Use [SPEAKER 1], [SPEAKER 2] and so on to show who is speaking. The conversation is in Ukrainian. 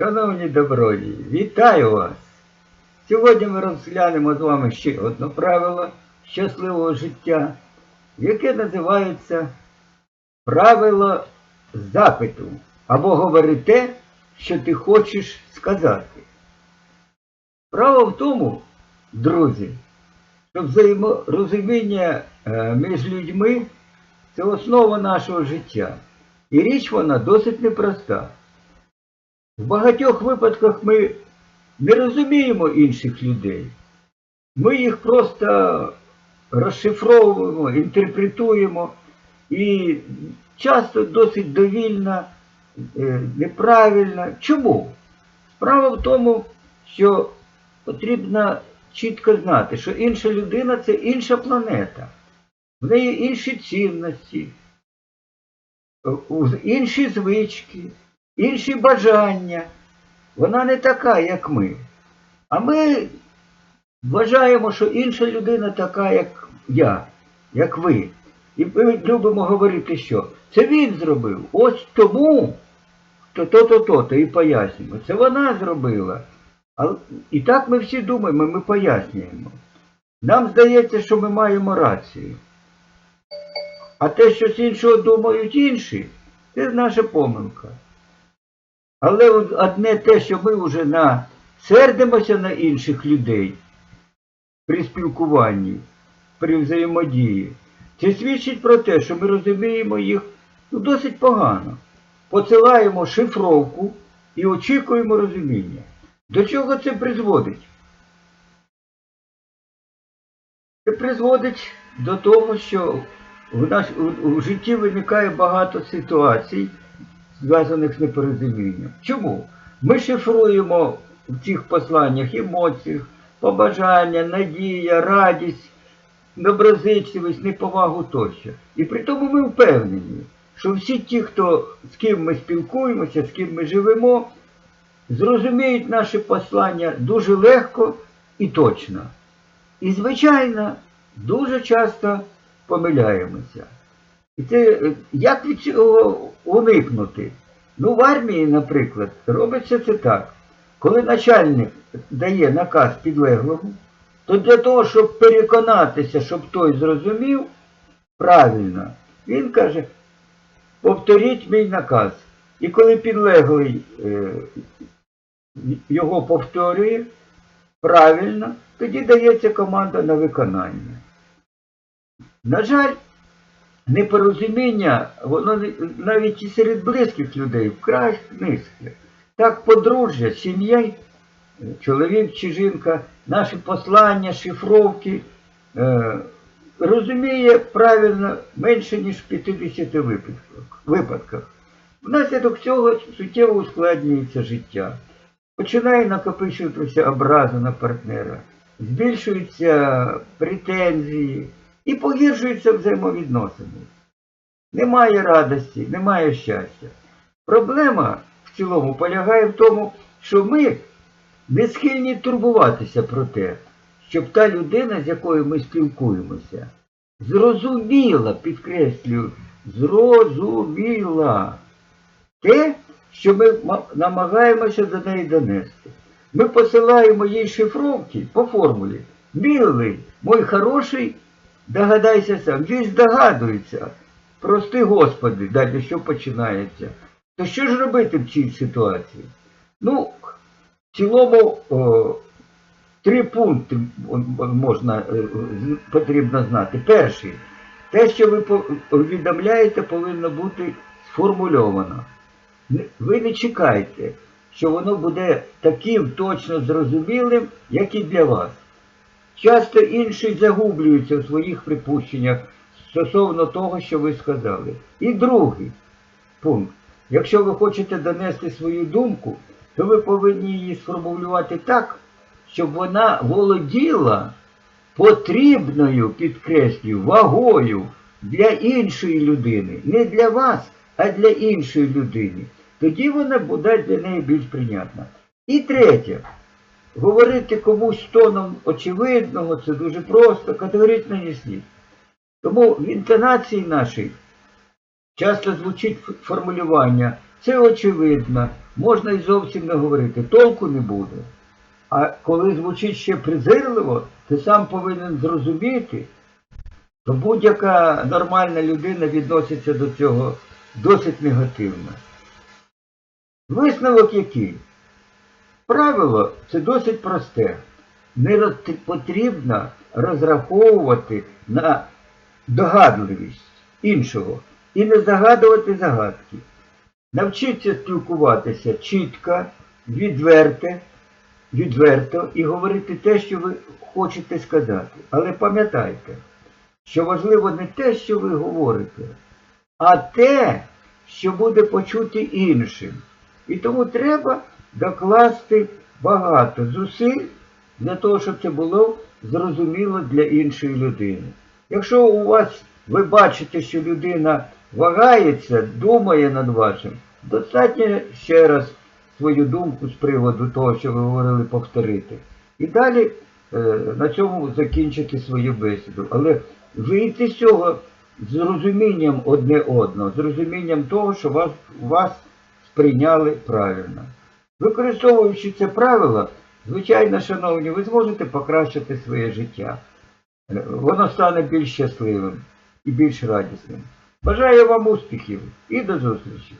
[SPEAKER 1] Шановні добродії, вітаю вас! Сьогодні ми розглянемо з вами ще одне правило щасливого життя, яке називається правило запиту або говори те, що ти хочеш сказати. Справа в тому, друзі, що взаєморозуміння е, між людьми це основа нашого життя. І річ вона досить непроста. В багатьох випадках ми не розуміємо інших людей. Ми їх просто розшифровуємо, інтерпретуємо і часто досить довільно, е, неправильно. Чому? Справа в тому, що потрібно чітко знати, що інша людина це інша планета. В неї інші цінності, інші звички, інші бажання. Вона не така, як ми. А ми вважаємо, що інша людина така, як я, як ви. І ми любимо говорити, що це він зробив. Ось тому то то-то, то-то і пояснюємо. Це вона зробила. І так ми всі думаємо, ми пояснюємо. Нам здається, що ми маємо рацію. А те, що з іншого думають інші, це наша помилка. Але одне те, що ми вже на сердимося на інших людей при спілкуванні, при взаємодії, це свідчить про те, що ми розуміємо їх ну, досить погано. Посилаємо шифровку і очікуємо розуміння. До чого це призводить? Це призводить до того, що в, наш, у, у житті виникає багато ситуацій, зв'язаних з непорозумінням. Чому? Ми шифруємо в цих посланнях емоціях, побажання, надія, радість, доброзичливість, неповагу тощо. І при тому ми впевнені, що всі ті, хто, з ким ми спілкуємося, з ким ми живемо, зрозуміють наше послання дуже легко і точно. І, звичайно, дуже часто помиляємося. І це як від цього уникнути? Ну, в армії, наприклад, робиться це так. Коли начальник дає наказ підлеглому, то для того, щоб переконатися, щоб той зрозумів правильно, він каже, повторіть мій наказ. І коли підлеглий е, його повторює правильно, тоді дається команда на виконання. На жаль, непорозуміння, воно навіть і серед близьких людей вкрай низьке. Так подружжя, сім'я, е, чоловік чи жінка, наші послання, шифровки е, розуміє правильно менше, ніж в 50 випадках. Внаслідок цього суттєво ускладнюється життя. Починає накопичуватися образа на партнера, збільшуються претензії і погіршуються взаємовідносини. Немає радості, немає щастя. Проблема в цілому полягає в тому, що ми не схильні турбуватися про те, щоб та людина, з якою ми спілкуємося, зрозуміла, підкреслюю, зрозуміла те, що ми намагаємося до неї донести. Ми посилаємо їй шифровки по формулі. Милий, мой хороший, догадайся сам. Він здогадується. Прости, Господи, далі що починається. То що ж робити в цій ситуації? Ну, в цілому о, три пункти можна, е, потрібно знати. Перший, те, що ви повідомляєте, повинно бути сформульовано. Ви не чекайте, що воно буде таким точно зрозумілим, як і для вас. Часто інші загублюються в своїх припущеннях стосовно того, що ви сказали. І другий пункт. Якщо ви хочете донести свою думку, то ви повинні її сформулювати так, щоб вона володіла потрібною, підкреслюю, вагою для іншої людини. Не для вас, а для іншої людини. Тоді вона буде для неї більш прийнятна. І третє. Говорити комусь тоном очевидного, це дуже просто, категорично не слід. Тому в інтонації нашій часто звучить формулювання це очевидно, можна і зовсім не говорити, толку не буде. А коли звучить ще презирливо, ти сам повинен зрозуміти, то будь-яка нормальна людина відноситься до цього досить негативно. Висновок який? Правило це досить просте. Не потрібно розраховувати на догадливість іншого і не загадувати загадки. Навчіться спілкуватися чітко, відверте, відверто і говорити те, що ви хочете сказати. Але пам'ятайте, що важливо не те, що ви говорите, а те, що буде почути іншим. І тому треба докласти багато зусиль для того, щоб це було зрозуміло для іншої людини. Якщо у вас ви бачите, що людина вагається, думає над вашим, достатньо ще раз свою думку з приводу того, що ви говорили, повторити. І далі е, на цьому закінчити свою бесіду. Але вийти з цього з розумінням одне одного, з розумінням того, що вас, вас сприйняли правильно. Використовуючи це правило, звичайно, шановні, ви зможете покращити своє життя. Е, Воно стане більш щасливим і більш радісним. Бажаю вам успіхів і до зустрічі!